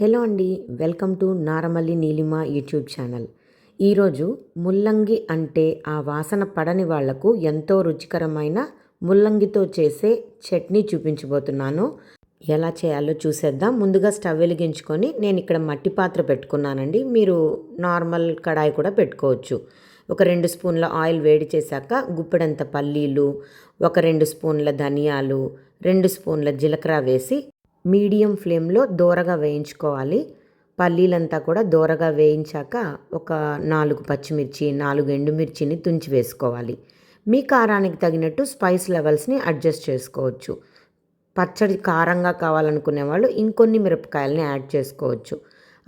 Hello అండి welcome to Naramalli Neelima YouTube channel. ఈరోజు ముల్లంగి అంటే ఆ వాసన పడని వాళ్ళకు ఎంతో రుచికరమైన ముల్లంగితో చేసే చట్నీ చూపించబోతున్నాను. ఎలా చేయాలో చూసేద్దాం. ముందుగా స్టవ్ వెలిగించుకొని నేను ఇక్కడ మట్టి పాత్ర పెట్టుకున్నానండి. మీరు నార్మల్ కడాయి కూడా పెట్టుకోవచ్చు. ఒక రెండు స్పూన్ల ఆయిల్ వేడి చేశాక గుప్పెడంత పల్లీలు ఒక రెండు స్పూన్ల ధనియాలు రెండు స్పూన్ల జీలకర్ర వేసి మీడియం ఫ్లేమ్లో దోరగా వేయించుకోవాలి. పల్లీలంతా కూడా దోరగా వేయించాక ఒక నాలుగు పచ్చిమిర్చి నాలుగు ఎండుమిర్చిని తుంచి వేసుకోవాలి. మీ కారానికి తగినట్టు స్పైస్ లెవెల్స్ని అడ్జస్ట్ చేసుకోవచ్చు. పచ్చడి కారంగా కావాలనుకునే వాళ్ళు ఇంకొన్ని మిరపకాయలని యాడ్ చేసుకోవచ్చు.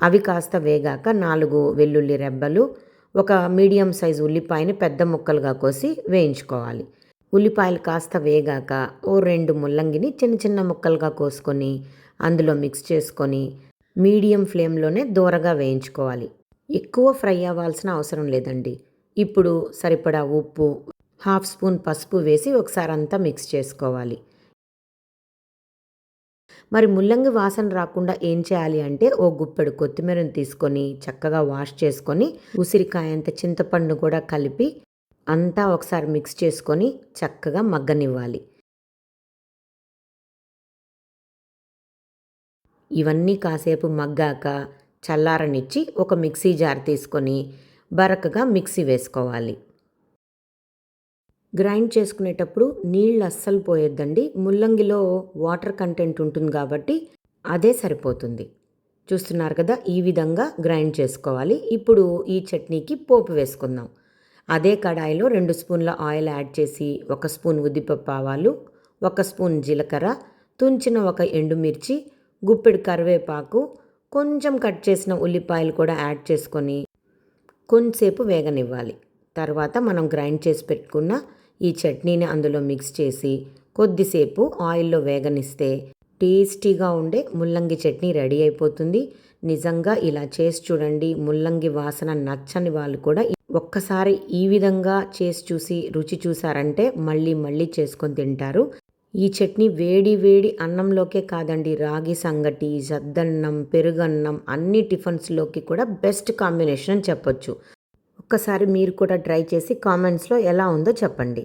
అవి కాస్త వేగాక నాలుగు వెల్లుల్లి రెబ్బలు ఒక మీడియం సైజు ఉల్లిపాయని పెద్ద ముక్కలుగా కోసి వేయించుకోవాలి. ఉల్లిపాయలు కాస్త వేగాక ఓ రెండు ముల్లంగిని చిన్న చిన్న ముక్కలుగా కోసుకొని అందులో మిక్స్ చేసుకొని మీడియం ఫ్లేమ్లోనే దూరగా వేయించుకోవాలి. ఎక్కువ ఫ్రై అవ్వాల్సిన అవసరం లేదండి. ఇప్పుడు సరిపడా ఉప్పు హాఫ్ స్పూన్ పసుపు వేసి ఒకసారి అంతా మిక్స్ చేసుకోవాలి. మరి ముల్లంగి వాసన రాకుండా ఏం చేయాలి అంటే ఓ గుప్పెడు కొత్తిమీరను తీసుకొని చక్కగా వాష్ చేసుకొని ఉసిరికాయంత చింతపండు కూడా కలిపి అంతా ఒకసారి మిక్స్ చేసుకొని చక్కగా మగ్గనివ్వాలి. ఇవన్నీ కాసేపు మగ్గాక చల్లారనిచ్చి ఒక మిక్సీ జార్ తీసుకొని బరకగా మిక్సీ వేసుకోవాలి. గ్రైండ్ చేసుకునేటప్పుడు నీళ్ళు అస్సలు పోయొద్దండి. ముల్లంగిలో వాటర్ కంటెంట్ ఉంటుంది కాబట్టి అదే సరిపోతుంది. చూస్తున్నారు కదా ఈ విధంగా గ్రైండ్ చేసుకోవాలి. ఇప్పుడు ఈ చట్నీకి పోపు వేసుకుందాం. అదే కడాయిలో రెండు స్పూన్ల ఆయిల్ యాడ్ చేసి ఒక స్పూన్ ఉద్దిపప్పు ఆవాలు ఒక స్పూన్ జీలకర్ర తుంచిన ఒక ఎండుమిర్చి గుప్పెడు కరివేపాకు కొంచెం కట్ చేసిన ఉల్లిపాయలు కూడా యాడ్ చేసుకొని కొంతసేపు వేగనివ్వాలి. తర్వాత మనం గ్రైండ్ చేసి పెట్టుకున్న ఈ చట్నీని అందులో మిక్స్ చేసి కొద్దిసేపు ఆయిల్లో వేగనిస్తే టేస్టీగా ఉండే ముల్లంగి చట్నీ రెడీ అయిపోతుంది. నిజంగా ఇలా చేసి చూడండి ముల్లంగి వాసన నచ్చని వాళ్ళు కూడా ఒక్కసారి ఈ విధంగా చేసి చూసి రుచి చూసారంటే మళ్ళీ మళ్ళీ చేసుకొని తింటారు. ఈ చట్నీ వేడి వేడి అన్నంలోకే కాదండి రాగి సంగటి జద్దన్నం పెరుగన్నం అన్ని టిఫిన్స్లోకి కూడా బెస్ట్ కాంబినేషన్ అని చెప్పొచ్చు. ఒక్కసారి మీరు కూడా ట్రై చేసి కామెంట్స్లో ఎలా ఉందో చెప్పండి.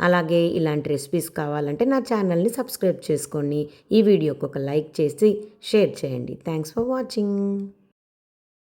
అలాగే ఇలాంటి రెసిపీస్ కావాలంటే నా ఛానల్ని సబ్స్క్రైబ్ చేసుకొని ఈ వీడియోకి ఒక లైక్ చేసి షేర్ చేయండి. Thanks for watching.